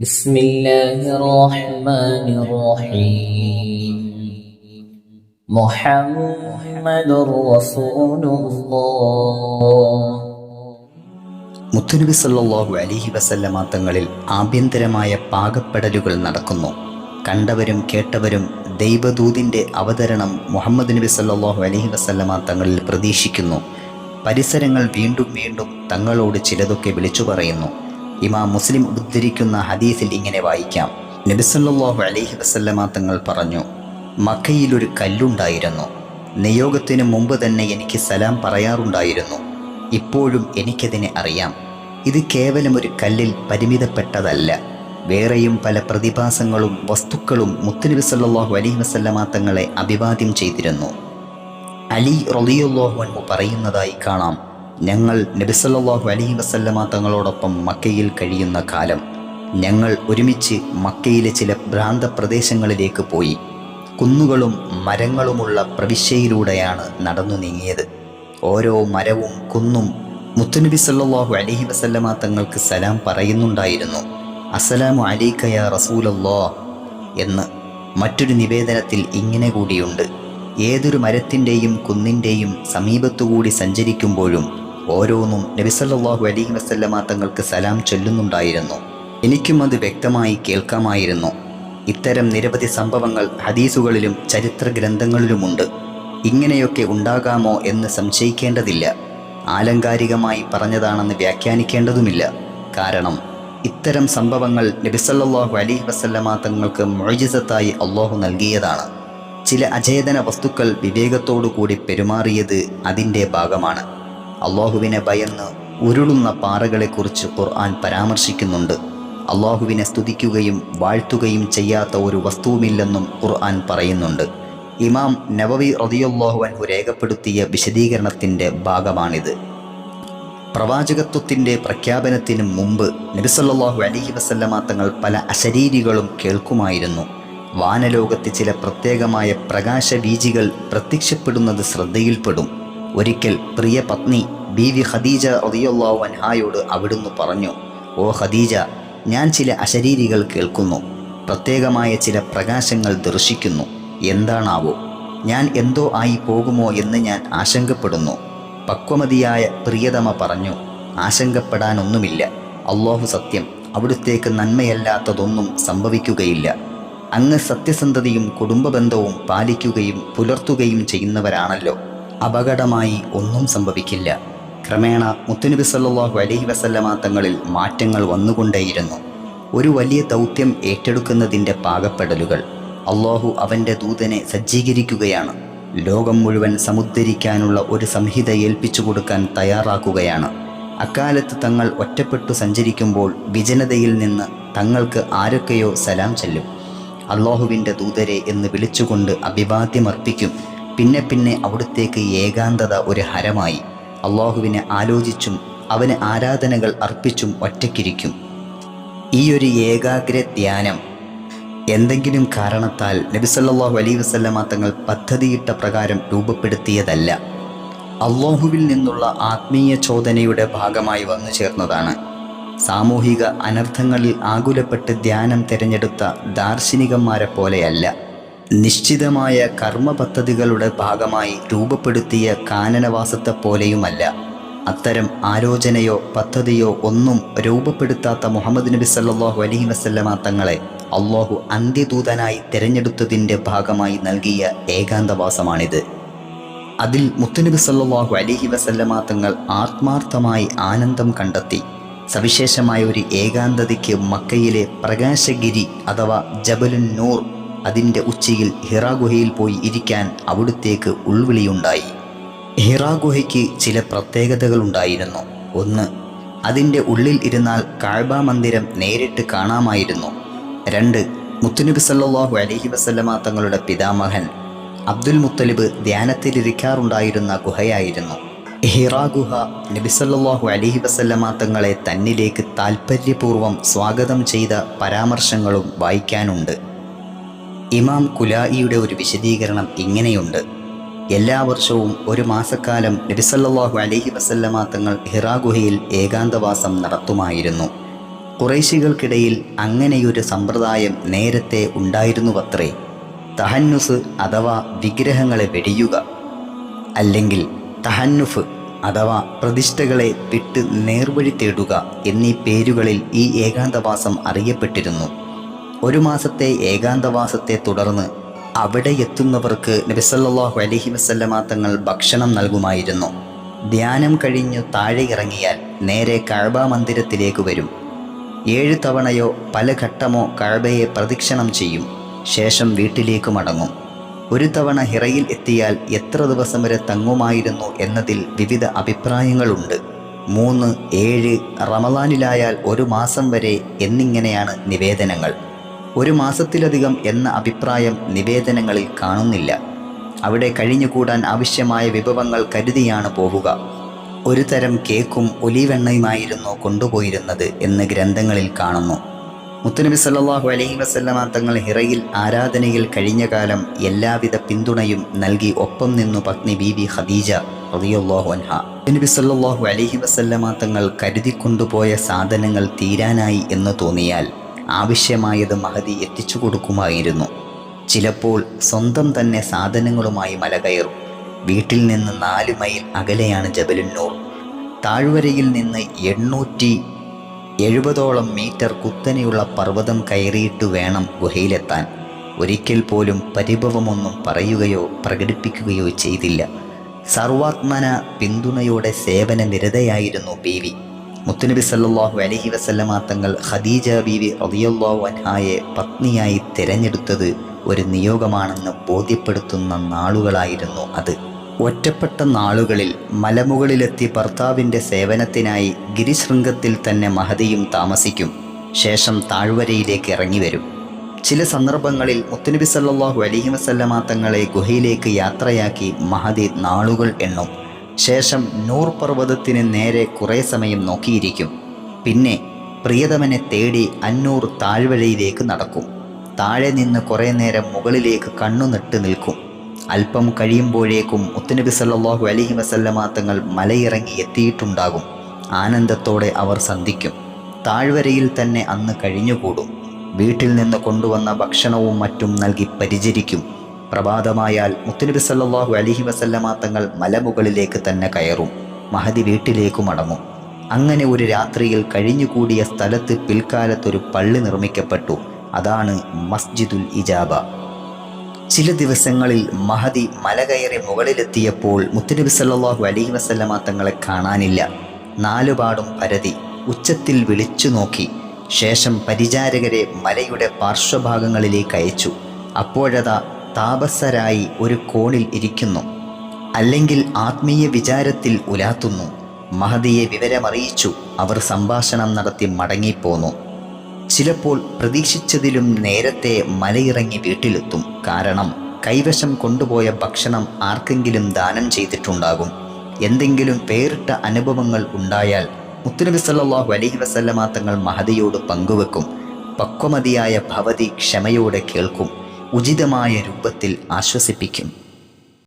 بسم الله الرحمن الرحيم محمد رسول الله മുത്തുനബി സല്ലല്ലാഹു അലിഹി വസല്ലമ തങ്ങളിൽ ആഭ്യന്തരമായ പാകപ്പെടലുകൾ നടക്കുന്നു കണ്ടവരും കേട്ടവരും ദൈവദൂതിൻ്റെ അവതരണം മുഹമ്മദ് നബി സല്ലല്ലാഹു അലിഹി വസല്ലമ തങ്ങളിൽ പ്രതീക്ഷിക്കുന്നു പരിസരങ്ങൾ വീണ്ടും വീണ്ടും തങ്ങളോട് ചിലതൊക്കെ വിളിച്ചു പറയുന്നു ഇമാം മുസ്ലിം ഉദ്ധരിക്കുന്ന ഹദീസിൽ ഇങ്ങനെ വായിക്കാം. നബിസല്ലാഹു അലൈഹി വസല്ലമ തങ്ങൾ പറഞ്ഞു മക്കയിൽ ഒരു കല്ലുണ്ടായിരുന്നു. നിയോഗത്തിന് മുമ്പ് തന്നെ എനിക്ക് സലാം പറയാറുണ്ടായിരുന്നു. ഇപ്പോഴും എനിക്കതിനെ അറിയാം. ഇത് കേവലം ഒരു കല്ലിൽ പരിമിതപ്പെട്ടതല്ല. വേറെയും പല പ്രതിഭാസങ്ങളും വസ്തുക്കളും മുത്തുനബി സല്ലാഹു അലൈഹി വസല്ലമ തങ്ങളെ അഭിവാദ്യം ചെയ്തിരുന്നു. അലി റളിയല്ലാഹു അൻഹു പറയുന്നതായി കാണാം. ഞങ്ങൾ നബിസല്ലാഹു അലഹി വസല്ലമ തങ്ങളോടൊപ്പം മക്കയിൽ കഴിയുന്ന കാലം ഞങ്ങൾ ഒരുമിച്ച് മക്കയിലെ ചില ഭ്രാന്ത പ്രദേശങ്ങളിലേക്ക് പോയി. കുന്നുകളും മരങ്ങളുമുള്ള പ്രവിശ്യയിലൂടെയാണ് നടന്നു നീങ്ങിയത്. ഓരോ മരവും കുന്നും മുത്തുനബി സല്ലാഹു അലഹി വസല്ലമ തങ്ങൾക്ക് സലാം പറയുന്നുണ്ടായിരുന്നു. അസ്സലാമു അലൈക്കയ റസൂലല്ലോ എന്ന് മറ്റൊരു നിവേദനത്തിൽ ഇങ്ങനെ കൂടിയുണ്ട്. ഏതൊരു മരത്തിന്റെയും കുന്നിന്റെയും സമീപത്തുകൂടി സഞ്ചരിക്കുമ്പോഴും ഓരോന്നും നബിസല്ലാഹു അലൈഹി വസല്ലമ തങ്ങൾക്ക് സലാം ചൊല്ലുന്നുണ്ടായിരുന്നു. എനിക്കും അത് വ്യക്തമായി കേൾക്കാമായിരുന്നു. ഇത്തരം നിരവധി സംഭവങ്ങൾ ഹദീസുകളിലും ചരിത്ര ഗ്രന്ഥങ്ങളിലുമുണ്ട് ഇങ്ങനെയൊക്കെ ഉണ്ടാകാമോ എന്ന് സംശയിക്കേണ്ടതില്ല. ആലങ്കാരികമായി പറഞ്ഞതാണെന്ന് വ്യാഖ്യാനിക്കേണ്ടതുമില്ല. കാരണം ഇത്തരം സംഭവങ്ങൾ നബിസല്ലാഹു അലൈഹി വസല്ലമ തങ്ങൾക്ക് മൊഴിജിസത്തായി അള്ളാഹു നൽകിയതാണ്. ചില അചേതന വസ്തുക്കൾ വിവേകത്തോടു കൂടി പെരുമാറിയത് അതിന്റെ ഭാഗമാണ്. അള്ളാഹുവിനെ ഭയന്ന് ഉരുളുന്ന പാറകളെക്കുറിച്ച് ഖുർആൻ പരാമർശിക്കുന്നുണ്ട്. അള്ളാഹുവിനെ സ്തുതിക്കുകയും വാഴ്ത്തുകയും ചെയ്യാത്ത ഒരു വസ്തുവുമില്ലെന്നും ഖുർആൻ പറയുന്നുണ്ട്. ഇമാം നവവി റതിയുള്ളാഹു അൻഹു രേഖപ്പെടുത്തിയ വിശദീകരണത്തിന്റെ ഭാഗമാണിത്. പ്രവാചകത്വത്തിന്റെ പ്രഖ്യാപനത്തിന് മുമ്പ് നബിസല്ലാഹു അലഹി വസല്ലമ തങ്ങൾ പല അശരീരികളും കേൾക്കുമായിരുന്നു. വാനലോകത്ത് ചില പ്രത്യേകമായ പ്രകാശവീജികൾ പ്രത്യക്ഷപ്പെടുന്നത് ശ്രദ്ധയിൽപ്പെടും. ഒരിക്കൽ പ്രിയ പത്നി ബീവി ഖദീജ റതിയുള്ളാഹു അൻഹായോട് അവിടുന്ന് പറഞ്ഞു ഓ ഖദീജ ഞാൻ ചില അശരീരികൾ കേൾക്കുന്നു. പ്രത്യേകമായ ചില പ്രകാശങ്ങൾ ദർശിക്കുന്നു. എന്താണാവോ? ഞാൻ എന്തോ ആയി പോകുമോ എന്ന് ഞാൻ ആശങ്കപ്പെടുന്നു. പക്വമതിയായ പ്രിയതമ പറഞ്ഞു ആശങ്കപ്പെടാനൊന്നുമില്ല. അള്ളാഹു സത്യം അവിടുത്തേക്ക് നന്മയല്ലാത്തതൊന്നും സംഭവിക്കുകയില്ല. അങ്ങ് സത്യസന്ധതയും കുടുംബബന്ധവും പാലിക്കുകയും പുലർത്തുകയും ചെയ്യുന്നവരാണല്ലോ. അപകടമായി ഒന്നും സംഭവിക്കില്ല. ക്രമേണ മുത്തുനബി സല്ലാഹു അലൈഹി വസല്ലമ തങ്ങളിൽ മാറ്റങ്ങൾ വന്നുകൊണ്ടേയിരുന്നു. ഒരു വലിയ ദൗത്യം ഏറ്റെടുക്കുന്നതിന്റെ പാകപ്പെടലുകൾ. അള്ളാഹു അവന്റെ ദൂതനെ സജ്ജീകരിക്കുകയാണ്. ലോകം മുഴുവൻ സമുദ്ധരിക്കാനുള്ള ഒരു സംഹിത ഏൽപ്പിച്ചു കൊടുക്കാൻ തയ്യാറാക്കുകയാണ്. അക്കാലത്ത് തങ്ങൾ ഒറ്റപ്പെട്ടു സഞ്ചരിക്കുമ്പോൾ വിജനതയിൽ നിന്ന് തങ്ങൾക്ക് ആരൊക്കെയോ സലാം ചെല്ലും. അള്ളാഹുവിന്റെ ദൂതരെ എന്ന് വിളിച്ചുകൊണ്ട് അഭിവാദ്യമർപ്പിക്കും പിന്നെ പിന്നെ അവിടുത്തേക്ക് ഏകാന്തത ഒരു ഹരമായി. അള്ളാഹുവിനെ ആലോചിച്ചും അവന് ആരാധനകൾ അർപ്പിച്ചും ഒറ്റയ്ക്കിരിക്കും. ഈ ഒരു ഏകാഗ്ര ധ്യാനം എന്തെങ്കിലും കാരണത്താൽ നബിസല്ലാഹു അലൈ വസല്ലമ തങ്ങൾ പദ്ധതിയിട്ട പ്രകാരം രൂപപ്പെടുത്തിയതല്ല. അള്ളാഹുവിൽ നിന്നുള്ള ആത്മീയ ചോദനയുടെ ഭാഗമായി വന്നു ചേർന്നതാണ്. സാമൂഹിക അനർത്ഥങ്ങളിൽ ആകുലപ്പെട്ട് ധ്യാനം തിരഞ്ഞെടുത്ത ദാർശനികന്മാരെ പോലെയല്ല. നിശ്ചിതമായ കർമ്മ പദ്ധതികളുടെ ഭാഗമായി രൂപപ്പെടുത്തിയ കാനനവാസത്തെ പോലെയുമല്ല. അത്തരം ആലോചനയോ പദ്ധതിയോ ഒന്നും രൂപപ്പെടുത്താത്ത മുഹമ്മദ് നബി സല്ലാഹു അലഹി വസല്ലമ തങ്ങളെ അള്ളാഹു അന്ത്യദൂതനായി തിരഞ്ഞെടുത്തതിന്റെ ഭാഗമായി നൽകിയ ഏകാന്തവാസമാണിത്. അതിൽ മുത്തുനബി സല്ലാഹു അലൈഹി വസല്ലമ തങ്ങൾ ആത്മാർത്ഥമായി ആനന്ദം കണ്ടെത്തി. സവിശേഷമായ ഒരു ഏകാന്തതയ്ക്ക് മക്കയിലെ പ്രകാശഗിരി അഥവാ ജബലുൻ നൂർ അതിന്റെ ഉച്ചയിൽ ഹിറാ ഗുഹയിൽ പോയി ഇരിക്കാൻ അവിടുത്തേക്ക് ഉൾവിളിയുണ്ടായി. ഹിറാ ഗുഹയ്ക്ക് ചില പ്രത്യേകതകളുണ്ടായിരുന്നു. ഒന്ന് അതിന്റെ ഉള്ളിൽ ഇരുന്നാൽ കാഴ്ബ മന്ദിരം നേരിട്ട് കാണാമായിരുന്നു. രണ്ട് മുത്തുനബി സല്ലാഹു അലഹി വസല്ലമ തങ്ങളുടെ പിതാമഹൻ അബ്ദുൽ മുത്തലിബ് ധ്യാനത്തിലിരിക്കാറുണ്ടായിരുന്ന ഗുഹയായിരുന്നു. ഹിറാ ഗുഹ നബിസല്ലാഹു അലഹി വസല്ലമ തങ്ങളെ തന്നിലേക്ക് താൽപ്പര്യപൂർവം സ്വാഗതം ചെയ്ത പരാമർശങ്ങളും വായിക്കാനുണ്ട്. ഇമാം കുലായിയുടെ ഒരു വിശദീകരണം ഇങ്ങനെയുണ്ട്. എല്ലാ വർഷവും ഒരു മാസക്കാലം നബിസല്ലാഹു അലഹി വസല്ലമ തങ്ങൾ ഹിറാ ഗുഹയിൽ ഏകാന്തവാസം നടത്തുമായിരുന്നു. കുറേശികൾക്കിടയിൽ അങ്ങനെയൊരു സമ്പ്രദായം നേരത്തെ ഉണ്ടായിരുന്നുവത്രേ. തഹന്നുസ് അഥവാ വിഗ്രഹങ്ങളെ വെടിയുക. അല്ലെങ്കിൽ തഹന്നുഫ് അഥവാ പ്രതിഷ്ഠകളെ വിട്ട് നേർവഴി തേടുക എന്നീ പേരുകളിൽ ഈ ഏകാന്തവാസം അറിയപ്പെട്ടിരുന്നു. ഒരു മാസത്തെ ഏകാന്തവാസത്തെ തുടർന്ന് അവിടെ എത്തുന്നവർക്ക് നബിസല്ലാഹു അലഹി വസല്ലമ തങ്ങൾ ഭക്ഷണം നൽകുമായിരുന്നു. ധ്യാനം കഴിഞ്ഞു താഴെ ഇറങ്ങിയാൽ നേരെ കഴബ മന്ദിരത്തിലേക്ക് വരും. ഏഴ് തവണയോ പല ഘട്ടമോ കഴബയെ പ്രദക്ഷിണം ചെയ്യും. ശേഷം വീട്ടിലേക്ക് മടങ്ങും. ഒരു തവണ ഹിറയിൽ എത്തിയാൽ എത്ര ദിവസം വരെ തങ്ങുമായിരുന്നു എന്നതിൽ വിവിധ അഭിപ്രായങ്ങളുണ്ട്. മൂന്ന് ഏഴ് റമദാനിലായാൽ ഒരു മാസം വരെ എന്നിങ്ങനെയാണ് നിവേദനങ്ങൾ. ഒരു മാസത്തിലധികം എന്ന അഭിപ്രായം നിവേദനങ്ങളിൽ കാണുന്നില്ല. അവിടെ കഴിഞ്ഞുകൂടാൻ ആവശ്യമായ വിഭവങ്ങൾ കരുതിയാണ് പോവുക. ഒരു തരം കേക്കും ഒലിവെണ്ണയുമായിരുന്നു കൊണ്ടുപോയിരുന്നത് എന്ന് ഗ്രന്ഥങ്ങളിൽ കാണുന്നു. മുത്തുനബി സല്ലാഹു അലൈഹി വസല്ലമ തങ്ങൾ ഹിറയിൽ ആരാധനയിൽ കഴിഞ്ഞ കാലം എല്ലാവിധ പിന്തുണയും നൽകി ഒപ്പം നിന്നു പത്നി ബീബി ഖദീജ റളിയല്ലാഹു അൻഹ. നബി സല്ലല്ലാഹു അലൈഹി വസല്ലമ തങ്ങൾ കരുതിക്കൊണ്ടുപോയ സാധനങ്ങൾ തീരാനായി എന്ന് തോന്നിയാൽ ആവശ്യമായത് മഹതി എത്തിച്ചു കൊടുക്കുമായിരുന്നു. ചിലപ്പോൾ സ്വന്തം തന്നെ സാധനങ്ങളുമായി മല കയറും. വീട്ടിൽ നിന്ന് നാല് മൈൽ അകലെയാണ് ജബലുന്നൂർ. താഴ്വരയിൽ നിന്ന് എണ്ണൂറ്റി എഴുപതോളം മീറ്റർ കുത്തനെയുള്ള പർവതം കയറിയിട്ട് വേണം ഗുഹയിലെത്താൻ. ഒരിക്കൽ പോലും പരിഭവമൊന്നും പറയുകയോ പ്രകടിപ്പിക്കുകയോ ചെയ്തില്ല. സർവാത്മന പിന്തുണയോടെ സേവന നിരതയായിരുന്നു ബീവി. മുത്തുനബി സല്ലാഹു അലഹി വസല്ലമ തങ്ങൾ ഖദീജ ബീവി റളിയല്ലാഹു അൻഹായെ പത്നിയായി തിരഞ്ഞെടുത്തത് ഒരു നിയോഗമാണെന്ന് ബോധ്യപ്പെടുത്തുന്ന നാളുകളായിരുന്നു അത്. ഒറ്റപ്പെട്ട നാളുകളിൽ മലമുകളിലെത്തി ഭർത്താവിന്റെ സേവനത്തിനായി ഗിരിശൃംഗത്തിൽ തന്നെ മഹതിയും താമസിക്കും. ശേഷം താഴ്വരയിലേക്ക് ഇറങ്ങി വരും. ചില സന്ദർഭങ്ങളിൽ മുത്തുനബി സല്ലാഹു അലഹി വസല്ലമ തങ്ങളെ ഗുഹയിലേക്ക് യാത്രയാക്കി മഹതി നാളുകൾ എണ്ണും. ശേഷം നൂർ പർവതത്തിന് നേരെ കുറേ സമയം നോക്കിയിരിക്കും. പിന്നെ പ്രിയതമനെ തേടി അന്നൂർ താഴ്വരയിലേക്ക് നടക്കും. താഴെ നിന്ന് കുറേ നേരം മുകളിലേക്ക് കണ്ണു നട്ട് നിൽക്കും. അല്പം കഴിയുമ്പോഴേക്കും മുത്തുനബി സല്ലാഹു അലഹി വസല്ലമ തങ്ങൾ മലയിറങ്ങി എത്തിയിട്ടുണ്ടാകും. ആനന്ദത്തോടെ അവർ സന്ധിക്കും. താഴ്വരയിൽ തന്നെ അന്ന് കഴിഞ്ഞുകൂടും. വീട്ടിൽ നിന്ന് കൊണ്ടുവന്ന ഭക്ഷണവും മറ്റും നൽകി പരിചരിക്കും. പ്രഭാതമായാൽ മുത്തുനബി സല്ലാഹു അലൈഹി വസല്ലമ തങ്ങൾ മലമുകളിലേക്ക് തന്നെ കയറും മഹദി വീട്ടിലേക്ക് മടങ്ങും. അങ്ങനെ ഒരു രാത്രിയിൽ കഴിഞ്ഞുകൂടിയ സ്ഥലത്ത് പിൽക്കാലത്തൊരു പള്ളി നിർമ്മിക്കപ്പെട്ടു അതാണ് മസ്ജിദുൽ ഇജാബ. ചില ദിവസങ്ങളിൽ മഹദി മല കയറി മുകളിലെത്തിയപ്പോൾ മുത്തുനബി സല്ലാഹു അലൈഹി വസല്ലമ തങ്ങളെ കാണാനില്ല. നാലുപാടും പരതി ഉച്ചത്തിൽ വിളിച്ചു നോക്കി. ശേഷം പരിചാരകരെ മലയുടെ പാർശ്വഭാഗങ്ങളിലേക്ക് അയച്ചു. അപ്പോഴതാ താപസരായി ഒരു കോണിൽ ഇരിക്കുന്നു. അല്ലെങ്കിൽ ആത്മീയ വിചാരത്തിൽ ഉലാത്തുന്നു. മഹദിയെ വിവരമറിയിച്ചു. അവർ സംഭാഷണം നടത്തി മടങ്ങിപ്പോന്നു. ചിലപ്പോൾ പ്രതീക്ഷിച്ചതിലും നേരത്തെ മലയിറങ്ങി വീട്ടിലെത്തും. കാരണം കൈവശം കൊണ്ടുപോയ ഭക്ഷണം ആർക്കെങ്കിലും ദാനം ചെയ്തിട്ടുണ്ടാകും. എന്തെങ്കിലും പേരിട്ട അനുഭവങ്ങൾ ഉണ്ടായാൽ മുത്തുനബി സല്ലാഹു അലൈഹി വസല്ലമ തങ്ങൾ മഹദിയോട് പങ്കുവെക്കും. പക്വമതിയായ ഭവതി ക്ഷമയോടെ കേൾക്കും. ഉചിതമായ രൂപത്തിൽ ആശ്വസിപ്പിക്കും.